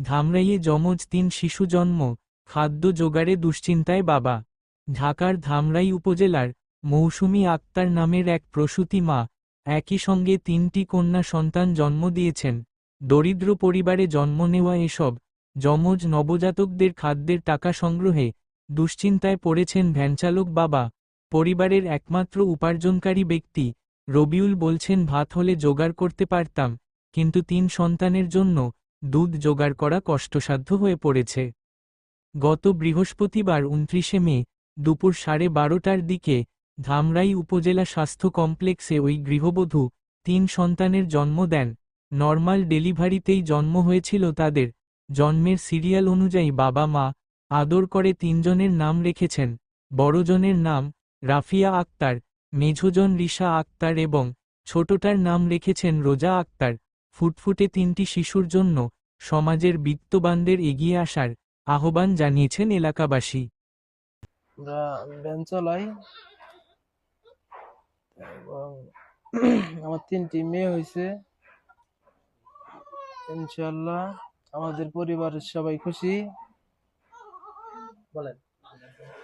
ধামরাইয়ে যমজ তিন শিশু জন্ম, খাদ্য জোগাড়ে দুশ্চিন্তায় বাবা। ঢাকার ধামরাই উপজেলার মৌসুমী আক্তার নামের এক প্রসূতি মা একই সঙ্গে তিনটি কন্যা সন্তান জন্ম দিয়েছেন। দরিদ্র পরিবারে জন্ম নেওয়া এসব যমজ নবজাতকদের খাদ্যের টাকা সংগ্রহে দুশ্চিন্তায় পড়েছেন ভ্যানচালক বাবা। পরিবারের একমাত্র উপার্জনকারী ব্যক্তি রবিউল বলছেন, ভাত হলে জোগাড় করতে পারতাম, কিন্তু তিন সন্তানের জন্য দুধ জোগাড় করা কষ্টসাধ্য হয়ে পড়েছে। গত বৃহস্পতিবার উনত্রিশে মে, দুপুর সাড়ে বারোটার দিকে ধামরাই উপজেলা স্বাস্থ্য কমপ্লেক্সে ওই গৃহবধূ, তিন সন্তানের জন্ম দেন। নর্মাল ডেলিভারিতেই জন্ম হয়েছিল তাদের। জন্মের সিরিয়াল অনুযায়ী বাবা মা আদর করে তিনজনের নাম রেখেছেন। বড়জনের নাম রাফিয়া আক্তার, মেঝোজন রিশা আক্তার এবং ছোটটার নাম রেখেছেন রোজা আক্তার। ফুটফুটে তিনটি শিশুর জন্য সমাজের বিত্তবানদের এগিয়ে আসার আহ্বান জানিয়েছেন এলাকাবাসী। চালাই এবং আমার তিনটি মেয়ে হয়েছে। ইনশাল্লাহ আমাদের পরিবারের সবাই খুশি। বলেন।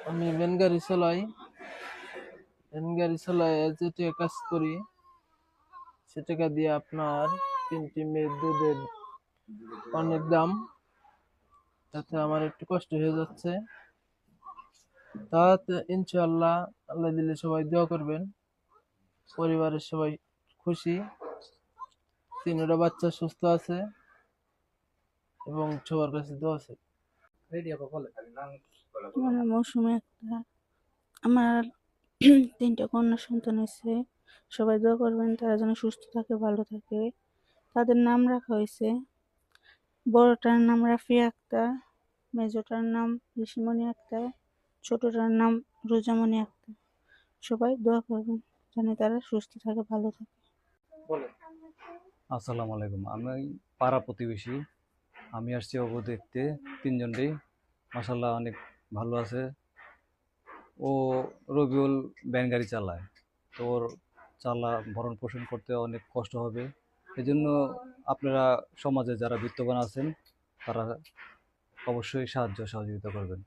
আমি ভ্যান চালাই। চালাই যে টাকা কাজ করি, সে টাকা দিয়ে আপনার তিনটি মেয়ের দুধের অনেক দাম। তাতে আমার একটু কষ্ট হয়ে যাচ্ছে। তাতে ইনশাল্লাহ আল্লাহ দিলে সবাই দোয়া করবেন। পরিবারের সবাই খুশি। তিনটা বাচ্চা সুস্থ আছে এবং সবার কাছে দোয়া আছে। মৌসুমী আমার তিনটা কন্যা সন্তান হয়েছে সবাই দোয়া করবেন তারা যেন সুস্থ থাকে ভালো থাকে। তাদের নাম রাখা হয়েছে। বড়টার নাম রাফিয়া আক্তার মেজোটার নাম ঋষিমণি আক্তার ছোটটার নাম রোজামণি আক্তার। সবাই দোয়া করবেন যেন তারা সুস্থ থাকে ভালো থাকে। আসসালামু আলাইকুম। আমি পাড়া প্রতিবেশী। আমি আসছি অবু দেখতে। তিনজনটাই মাসাল্লাহ অনেক ভালো আছে। ও রবিউল ব্যান গাড়ি চালায়। তো ওর চালা ভরণ পোষণ করতে অনেক কষ্ট হবে। এই জন্য আপনারা সমাজে যারা বিত্তবান আছেন তারা অবশ্যই সাহায্য সহযোগিতা করবেন।